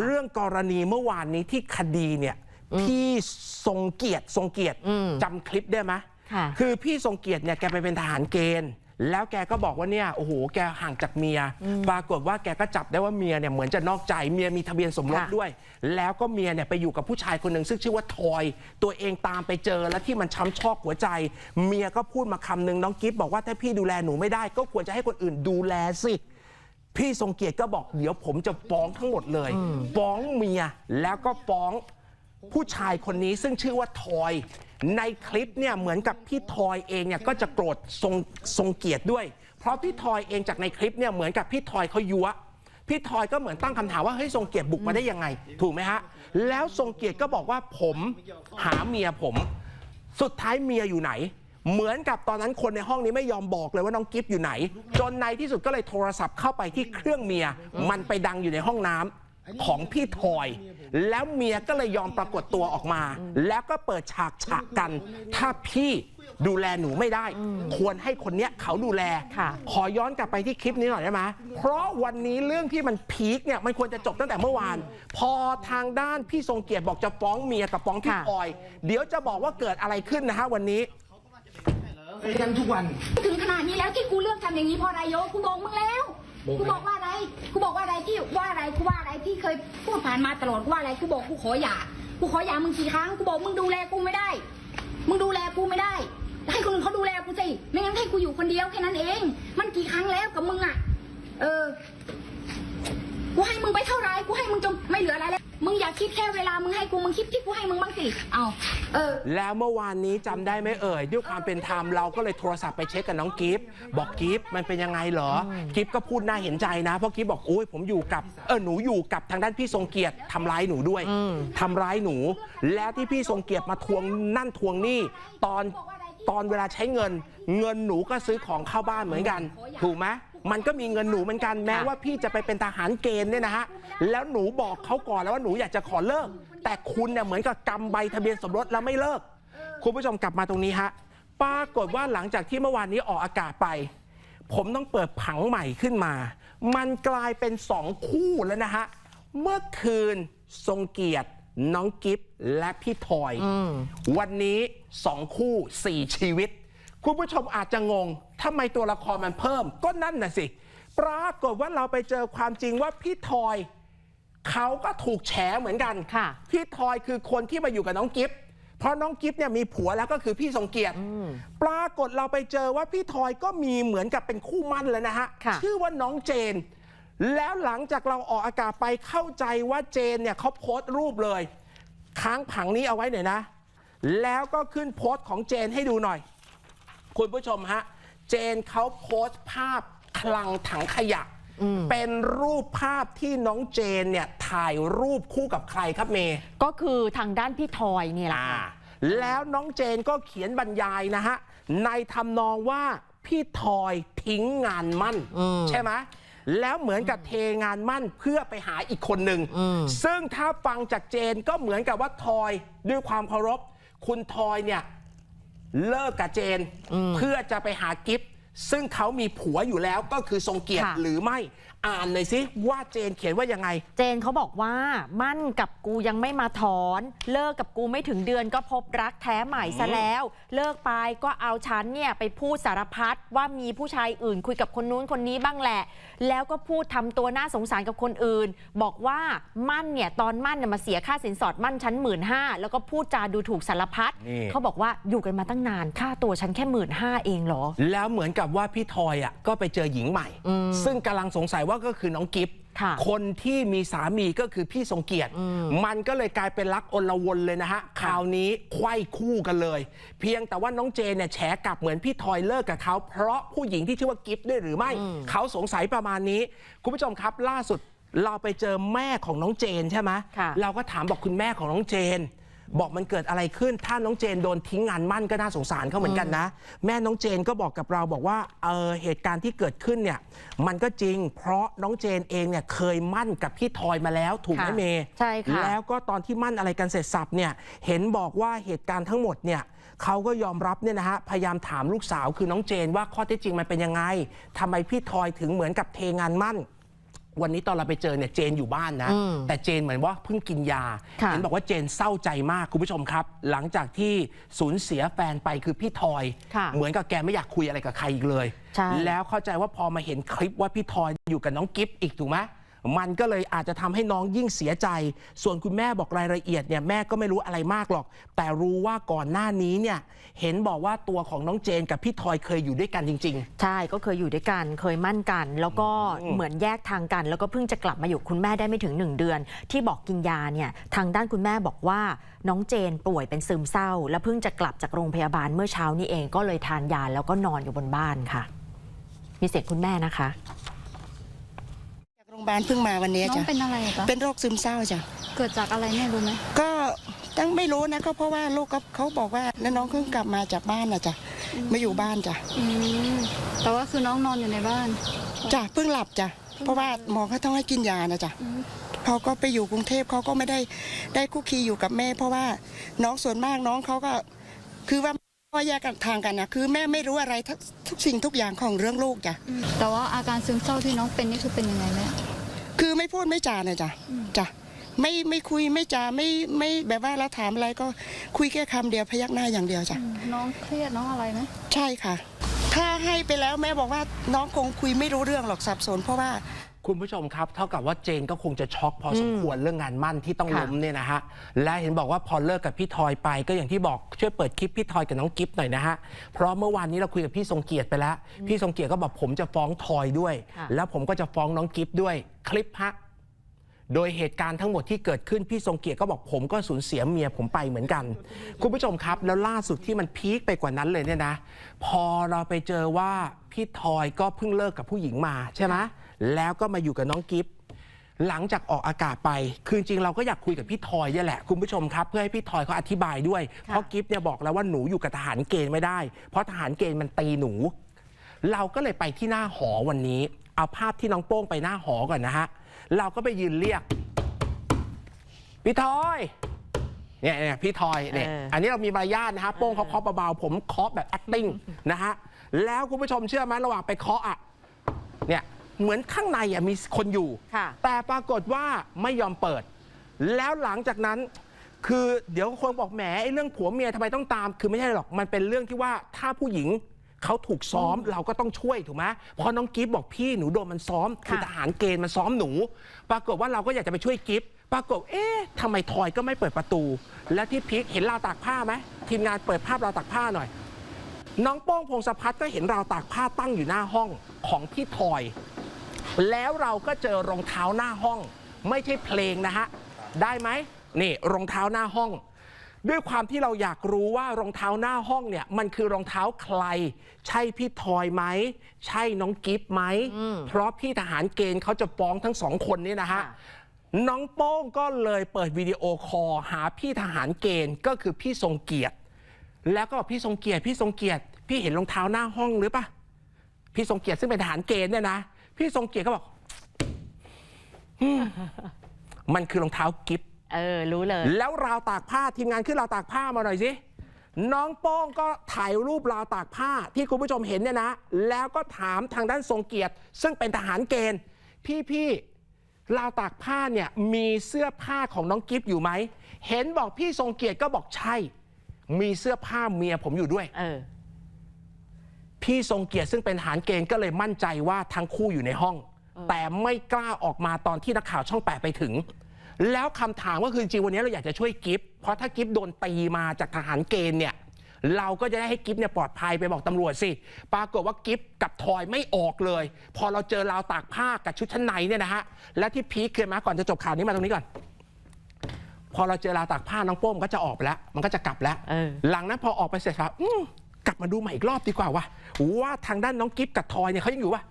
เรื่องกรณีเมื่อวานนี้ที่คดีเนี่ยพี่ทรงเกียรติทรงเกียรติอืมจำคลิปได้ไหมค่ะคือพี่ทรงเกียรติเนี่ยแกไปเป็นทหารเกณฑ์ แล้วแกก็บอกว่าเนี่ยโอ้โหแกห่างจากเมีย ปรากฏว่าแกก็จับได้ว่าเมียเนี่ยเหมือนจะนอกใจเมียมีทะเบียนสมรสค่ะด้วย แล้วก็เมียเนี่ยไปอยู่กับผู้ชายคนหนึ่งซึ่งชื่อว่าทอย ตัวเองตามไปเจอแล้วที่มันช้ำชอกหัวใจ เมียก็พูดมาคำหนึ่งน้องกิฟบอกว่าถ้าพี่ดูแลหนูไม่ได้ ก็ควรจะให้คนอื่นดูแลสิ พี่ทรงเกียรติก็บอกเดี๋ยวผมจะฟ้องทั้งหมดเลยฟ้องเมียแล้วก็ฟ้องผู้ชายคนนี้ซึ่งชื่อว่าทอย ในคลิปเนี่ยเหมือนกับพี่ทอยเองเนี่ยก็จะโกรธทรงทรงเกียรติด้วย เพราะพี่ทอยเองจากในคลิปเนี่ยเหมือนกับพี่ทอยเขายัวพี่ทอยก็เหมือนตั้งคำถามว่าเฮ้ยทรงเกียรติบุกมาได้ยังไง ถูกไหมฮะ แล้วทรงเกียรติก็บอกว่าผมหาเมียผม สุดท้ายเมียอยู่ไหน เหมือนกับตอนนั้นคนในห้องนี้ไม่ยอมบอกเลยว่าน้องกิฟอยู่ไหน จนในที่สุดก็เลยโทรศัพท์เข้าไปที่เครื่องเมีย มันไปดังอยู่ในห้องน้ำของพี่ทอย แล้วเมียก็เลยยอมปรากฏตัวออกมา แล้วก็เปิดฉากฉะกัน ถ้าพี่ดูแลหนูไม่ได้ ควรให้คนเนี้ยเขาดูแลค่ะขอย้อนกลับไปที่คลิปนี้หน่อยได้ไหมเพราะวันนี้เรื่องที่มันพีคเนี่ยมันควรจะจบตั้งแต่เมื่อวาน พอทางด้านพี่ทรงเกียรติบอกจะฟ้องเมียกับฟ้องพี่ค่ะออย เดี๋ยวจะบอกว่าเกิดอะไรขึ้นนะฮะวันนี้ ไปกันทุกวัน ถึงขนาดนี้แล้วที่กูเลือกทำอย่างนี้เพราะอะไรโยกูบอกมึงแล้วกูบอกว่าอะไรกูบอกว่าอะไรที่ว่าอะไรกูว่าอะไรที่เคยพูดผ่านมาตลอดกูว่าอะไรกูบอกกูขอหย่ากูขอหย่ามึงกี่ครั้งกูบอกมึงดูแลกูไม่ได้ มึงดูแลกูไม่ได้ให้คนอื่นเขาดูแลกูสิไม่งั้นให้กูอยู่คนเดียวแค่นั้นเอง มันกี่ครั้งแล้วกับมึงอะ เออกูให้ มึงไปเท่าไรกูให้มึงจนไม่เหลืออะไรแล้วมึงอย่าคิดแค่เวลามึงให้กูมึงคิดที่กูให้มึงบ้างสิเอาเออ แล้วเมื่อวานนี้จำได้ไหมเอ่ยด้วยความเป็นธรรมเราก็เลยโทรศัพท์ไปเช็คกับน้องกิฟต์บอกกิฟต์มันเป็นยังไงเหรอกิฟต์ก็พูดน่าเห็นใจนะเพราะกิฟต์บอกโอ้ยผมอยู่กับเออหนูอยู่กับทางด้านพี่ทรงเกียรติทำร้ายหนูด้วยทำร้ายหนู แล้วที่พี่ทรงเกียรติมาทวงนั่นทวงนี่ตอน ตอนเวลาใช้เงิน เงินหนูก็ซื้อของเข้าบ้านเหมือนกัน ถูกไหม มันก็มีเงินหนูเหมือนกันแม้ว่าพี่จะไปเป็นทหารเกณฑ์เนี่ยนะฮะแล้วหนูบอกเขาก่อนแล้วว่าหนูอยากจะขอเลิก แต่คุณเนี่ยเหมือนกับกำใบทะเบียนสมรสแล้วไม่เลิก คุณผู้ชมกลับมาตรงนี้ฮะปรากฏว่าหลังจากที่เมื่อวานนี้ออกอากาศไป ผมต้องเปิดผังใหม่ขึ้นมา มันกลายเป็นสองคู่แล้วนะฮะเมื่อคืนทรงเกียรติน้องกิฟและพี่ทอยวันนี้สองคู่สี่ชีวิต คุณผู้ชมอาจจะงงทำไมตัวละครมันเพิ่ม ก็นั่นน่ะสิ ปรากฏว่าเราไปเจอความจริงว่าพี่ทอยเขาก็ถูกแฉเหมือนกันค่ะพี่ทอยคือคนที่มาอยู่กับน้องกิฟเพราะน้องกิฟเนี่ยมีผัวแล้วก็คือพี่ทรงเกียรติปรากฏเราไปเจอว่าพี่ทอยก็มีเหมือนกับเป็นคู่มั่นแล้วนะฮะค่ะชื่อว่าน้องเจน แล้วหลังจากเราออกอากาศไปเข้าใจว่าเจนเนี่ยเขาโพสต์รูปเลย ค้างผังนี้เอาไว้หน่อยนะ แล้วก็ขึ้นโพสต์ของเจนให้ดูหน่อย คุณผู้ชมฮะ เจนเขาโพสต์ภาพคลังถังขยะ เป็นรูปภาพที่น้องเจนเนี่ยถ่ายรูปคู่กับใครครับเมย์ก็คือทางด้านพี่ทอยนี่แหละอ่าค่ะแล้วน้องเจนก็เขียนบรรยายนะฮะ ในทำนองว่าพี่ทอยทิ้งงานมั่นอืมใช่ไหมแล้วเหมือนกับเทงานมั่นเพื่อไปหาอีกคนหนึ่งอืมซึ่งถ้าฟังจากเจนก็เหมือนกับว่าทอยด้วยความเคารพ คุณทอยเนี่ย เลิกกับเจน เพื่อจะไปหากิฟซึ่งเขามีผัวอยู่แล้วก็คือทรงเกียรติค่ะหรือไม่อ่านเลยสิว่าเจนเขียนว่ายังไง เจนเขาบอกว่ามั่นกับกูยังไม่มาถอน เลิกกับกูไม่ถึงเดือนก็พบรักแท้ใหม่ซะแล้ว เลิกไปก็เอาฉันเนี่ยไปพูดสารพัดว่ามีผู้ชายอื่นคุยกับคนนู้นคนนี้บ้างแหละ แล้วก็พูดทำตัวน่าสงสารกับคนอื่น บอกว่ามั่นเนี่ยตอนมั่นเนี่ยมาเสียค่าสินสอดมั่นฉันหมื่นห้าแล้วก็พูดจาดูถูกสารพัดนี่เขาบอกว่าอยู่กันมาตั้งนานค่าตัวฉันแค่หมื่นห้าเองเหรอ แล้วเหมือนกับว่าพี่ทอยอะก็ไปเจอหญิงใหม่อืมซึ่งกำลังสงสัยว่าก็คือน้องกิฟต์ค่ะคนที่มีสามีก็คือพี่ทรงเกียรติ มันก็เลยกลายเป็นรักอลวนเลยนะฮะคราวนี้ไขว้คู่กันเลย เพียงแต่ว่าน้องเจนเนี่ยแฉกลับเหมือนพี่ทอยเลิกกับเขาเพราะผู้หญิงที่ชื่อว่ากิฟต์ด้วยหรือไม่ เขาสงสัยประมาณนี้ คุณผู้ชมครับล่าสุดเราไปเจอแม่ของน้องเจนใช่ไหมค่ะเราก็ถามบอกคุณแม่ของน้องเจน บอกมันเกิดอะไรขึ้น ถ้าน้องเจนโดนทิ้งงานมั่นก็น่าสงสารเขาเหมือนกันนะ แม่น้องเจนก็บอกกับเราบอกว่าเออเหตุการณ์ที่เกิดขึ้นเนี่ยมันก็จริง เพราะน้องเจนเองเนี่ยเคยมั่นกับพี่ทอยมาแล้วถูกไหมค่ะเมย์ใช่ค่ะแล้วก็ตอนที่มั่นอะไรกันเสร็จสับเนี่ยเห็นบอกว่าเหตุการณ์ทั้งหมดเนี่ยเขาก็ยอมรับเนี่ยนะฮะพยายามถามลูกสาวคือน้องเจนว่าข้อเท็จจริงมันเป็นยังไงทำไมพี่ทอยถึงเหมือนกับเทงานมั่น วันนี้ตอนเราไปเจอเนี่ยเจนอยู่บ้านนะอืมแต่เจนเหมือนว่าเพิ่งกินยาค่ะเห็นบอกว่าเจนเศร้าใจมากคุณผู้ชมครับ หลังจากที่สูญเสียแฟนไปคือพี่ทอยค่ะเหมือนกับแกไม่อยากคุยอะไรกับใครอีกเลยใช่แล้วเข้าใจว่าพอมาเห็นคลิปว่าพี่ทอยอยู่กับน้องกิฟอีกถูกไหม มันก็เลยอาจจะทำให้น้องยิ่งเสียใจ ส่วนคุณแม่บอกรายละเอียดเนี่ยแม่ก็ไม่รู้อะไรมากหรอก แต่รู้ว่าก่อนหน้านี้เนี่ยเห็นบอกว่าตัวของน้องเจนกับพี่ทอยเคยอยู่ด้วยกันจริงใช่ก็เคยอยู่ด้วยกันเคยมั่นกัน แล้วก็อืมเหมือนแยกทางกัน แล้วก็เพิ่งจะกลับมาอยู่คุณแม่ได้ไม่ถึง 1 เดือน ที่บอกกินยาเนี่ยทางด้านคุณแม่บอกว่าน้องเจนป่วยเป็นซึมเศร้า และเพิ่งจะกลับจากโรงพยาบาลเมื่อเช้านี้เองก็เลยทานยาแล้วก็นอนอยู่บนบ้านค่ะ มีเสียงคุณแม่นะคะ จากโรงพยา บาลเพิ่งมาวันนี้น้องจ้ะเป็นอะไรจ๊ะเป็นโรคซึมเศร้าจ้ะเกิดจากอะไรเนี่ยรู้ไหมก็ตั้งไม่รู้นะก็เพราะว่าลูกก็เขาบอกว่าแล้วน้องเพิ่งกลับมาจากบ้านนะจ้ะไม่อยู่บ้านจ้ะอืมแต่ว่าคือน้องนอนอยู่ในบ้าน จ้ะเพิ่งหลับจ้ะเพราะว่าหมอเขาต้องให้กินยานะจ้ะอืมเขาก็ไปอยู่กรุงเทพเขาก็ไม่ได้ได้คุกคีอยู่กับแม่ เพราะว่าน้องส่วนมากน้องเขาก็ คือว่าพ่อแยกกันทางกันนะคือแม่ไม่รู้อะไรทุกทุกสิ่งทุกอย่างของเรื่องลูกจ้ะอืมแต่ว่าอาการซึมเศร้าที่น้องเป็นนี่คือเป็นยังไงแม่ คือไม่พูดไม่จานะจ้ะอืมจ้ะไม่ไม่คุยไม่จาไม่ไม่แบบว่าเราถามอะไรก็คุยแค่คำเดียวพยักหน้าอย่างเดียวจ้ะอืมน้องเครียดน้องอะไรไหมใช่ค่ะ ถ้าให้ไปแล้วแม่บอกว่าน้องคงคุยไม่รู้เรื่องหรอกสับสนเพราะว่าๆ คุณผู้ชมครับเท่ากับว่าเจนก็คงจะช็อกพอสมควรเรื่องงานมั่นที่ต้องค่ะล้มเนี่ยนะฮะและเห็นบอกว่าพอเลิกกับพี่ทอยไปก็อย่างที่บอกช่วยเปิดคลิปพี่ทอยกับน้องกิฟหน่อยนะฮะเพราะเมื่อวานนี้เราคุยกับพี่ทรงเกียรติไปแล้ว พี่ทรงเกียรติก็บอกผมจะฟ้องทอยด้วย ค่ะ แล้วผมก็จะฟ้องน้องกิฟด้วยคลิปฮะโดยเหตุการณ์ทั้งหมดที่เกิดขึ้นพี่ทรงเกียรติก็บอกผมก็สูญเสียเมียผมไปเหมือนกัน คุณผู้ชมครับแล้วล่าสุดที่มันพีคไปกว่านั้นเลยเนี่ยนะ พอเราไปเจอว่าพี่ทอยก็เพิ่งเลิกกับผู้หญิงมาใช่ไหม แล้วก็มาอยู่กับน้องกิฟหลังจากออกอากาศไป คือจริงๆเราก็อยากคุยกับพี่ทอยเนี่ยแหละ คุณผู้ชมครับ เพื่อให้พี่ทอยเขาอธิบายด้วย เพราะกิฟเนี่ยบอกแล้วว่าหนูอยู่กับทหารเกณฑ์ไม่ได้ เพราะทหารเกณฑ์มันตีหนู เราก็เลยไปที่หน้าหอวันนี้ เอาภาพที่น้องโป้งไปหน้าหอก่อนนะฮะ เราก็ไปยืนเรียก พี่ทอยเนี่ยเนี่ยพี่ทอยเนี่ยเอออัอันนี้เรามีมารยาทนะฮะโป้งเขาเคาะเบาๆผมเคาะแบบ acting นะฮะแล้วคุณผู้ชมเชื่อไหมระหว่างไปเคาะอะเนี่ย เหมือนข้างในอะมีคนอยู่ ค่ะแต่ปรากฏว่าไม่ยอมเปิด แล้วหลังจากนั้น คือเดี๋ยวคนบอกแหมไอ้เรื่องผัวเมียทำไมต้องตาม คือไม่ใช่หรอกมันเป็นเรื่องที่ว่าถ้าผู้หญิงเขาถูกซ้อมเราก็ต้องช่วยถูกไหมเพราะน้องกิฟบอกพี่หนูโดนมันซ้อม คือค่ะ ทหารเกณฑ์มันซ้อมหนู ปรากฏว่าเราก็อยากจะไปช่วยกิฟปรากฏเอ๊ะทำไมทอยก็ไม่เปิดประตู และที่พีคเห็นราวตากผ้าไหมทีมงานเปิดภาพราวตากผ้าหน่อย น้องโป้งพงศพัฒน์ก็เห็นราวตากผ้าตั้งอยู่หน้าห้องของพี่ทอย แล้วเราก็เจอรองเท้าหน้าห้อง ไม่ใช่เพลงนะฮะ ได้ไหมนี่รองเท้าหน้าห้อง ด้วยความที่เราอยากรู้ว่ารองเท้าหน้าห้องเนี่ย มันคือรองเท้าใคร ใช่พี่ทอยไหม ใช่น้องกิฟไหมอืมเพราะพี่ทหารเกณฑ์เขาจะฟ้องทั้งสองคนนี้นะฮะค่ะน้องโป้งก็เลยเปิดวิดีโอคอลหาพี่ทหารเกณฑ์ก็คือพี่ทรงเกียรติ แล้วก็บอกพี่ทรงเกียรติพี่ทรงเกียรติ พี่เห็นรองเท้าหน้าห้องหรือปะพี่ทรงเกียรติซึ่งเป็นทหารเกณฑ์เนี่ยนะ พี่ทรงเกียรติก็บอกอืมมันคือรองเท้ากิฟเออ รู้เลย แล้วราวตากผ้าทีมงานขึ้นราวตากผ้ามาหน่อยสิน้องโป้งก็ถ่ายรูปราวตากผ้าที่คุณผู้ชมเห็นเนี่ยนะ แล้วก็ถามทางด้านทรงเกียรติ ซึ่งเป็นทหารเกณฑ์ พี่พี่ๆราวตากผ้าเนี่ยมีเสื้อผ้าของน้องกิฟอยู่ไหม เห็นบอกพี่ทรงเกียรติก็บอกใช่ มีเสื้อผ้าเมียผมอยู่ด้วย เออ พี่ทรงเกียรติซึ่งเป็นทหารเกณฑ์ก็เลยมั่นใจว่าทั้งคู่อยู่ในห้อง แต่ไม่กล้าออกมาตอนที่นักข่าวช่องแปดไปถึง แล้วคำถามก็คือจริงๆวันนี้เราอยากจะช่วยกิฟเพราะถ้ากิฟโดนตีมาจากทหารเกณฑ์เนี่ยเราก็จะได้ให้กิฟเนี่ยปลอดภัยไปบอกตำรวจสิ ปรากฏว่ากิฟกับทอยไม่ออกเลย พอเราเจอราวตากผ้ากับชุดชั้นในเนี่ยนะฮะ และที่พีคคือมาก่อนจะจบข่าวนี้มาตรงนี้ก่อน พอเราเจอราวตากผ้าน้องโป้มนก็จะออกไปแล้ว มันก็จะกลับแล้วเออหลังนั้นพอออกไปเสร็จครับอืม กลับมาดูใหม่อีกรอบดีกว่าว่าว่าทางด้านน้องกิฟกับทอยเนี่ยเขายังอยู่วะ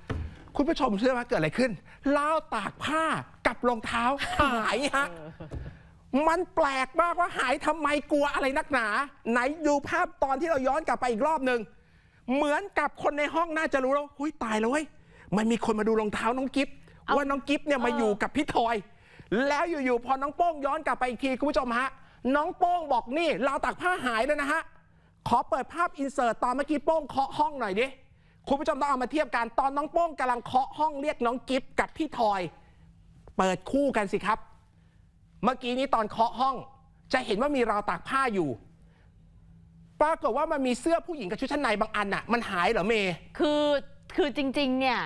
คุณผู้ชมเชื่อว่าเกิดอะไรขึ้นราวตากผ้ากับรองเท้าหายฮะมันแปลกมากว่าหายทำไมกลัวอะไรนักหนา ไหนดูภาพตอนที่เราย้อนกลับไปอีกรอบหนึ่งเหมือนกับคนในห้องน่าจะรู้แล้วหุยตายแล้วเว้ยมันมีคนมาดูรองเท้าน้องกิฟเอ้าว่าน้องกิฟเนี่ยมาอยู่กับพี่ทอย แล้วอยู่ๆพอน้องโป้งย้อนกลับไปอีกทีคุณผู้ชมฮะน้องโป้งบอกนี่เราวตากผ้าหายแล้วนะฮะ ขอเปิดภาพอินเสิร์ตตอนเมื่อกี้โป้งเคาะห้องหน่อยดิ คุณผู้ชมต้องเอามาเทียบกันตอนน้องโป้งกำลังเคาะห้องเรียกน้องกิฟกับพี่ทอย เปิดคู่กันสิครับ เมื่อกี้นี้ตอนเคาะห้อง จะเห็นว่ามีราวตากผ้าอยู่ ปรากฏว่ามันมีเสื้อผู้หญิงกับชุดชั้นในบางอันน่ะ มันหายเหรอเมย์คือคือจริง ๆ เนี่ย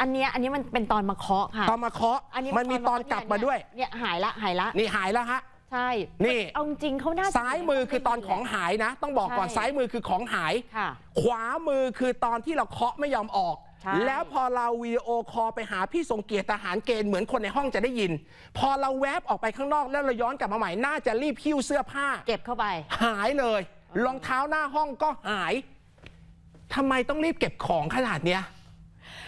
อันเนี้ยอันนี้มันเป็นตอนมาเคาะค่ะ ตอนมาเคาะอันนี้มันมีตอนกลับมาด้วย เนี่ยหายละหายละ นี่หายแล้วฮะ ใช่ นี่ เอาจริงๆเขาน่าจะซ้ายมือคือตอนของหายนะ ต้องบอกก่อนใช่ ซ้ายมือคือของหาย ค่ะ ขวามือคือตอนที่เราเคาะไม่ยอมออก ใช่ แล้วพอเราวีดีโอคอลไปหาพี่ทรงเกียรติทหารเกณฑ์เหมือนคนในห้องจะได้ยิน พอเราแวบออกไปข้างนอกแล้วเราย้อนกลับมาใหม่น่าจะรีบหิ้วเสื้อผ้า เก็บเข้าไป หายเลยรองเท้าหน้าห้องก็หายทำไมต้องรีบเก็บของขนาดเนี้ย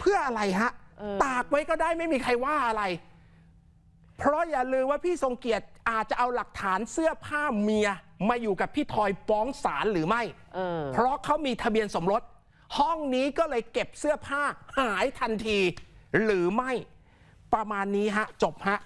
เพื่ออะไรฮะ เออ ตากไว้ก็ได้ไม่มีใครว่าอะไร เพราะอย่าลืมว่าพี่ทรงเกียรติอาจจะเอาหลักฐานเสื้อผ้าเมีย มาอยู่กับพี่ทอยฟ้องศาลหรือไม่ เออ เพราะเขามีทะเบียนสมรส ห้องนี้ก็เลยเก็บเสื้อผ้าหายทันที หรือไม่ประมาณนี้ฮะ จบฮะ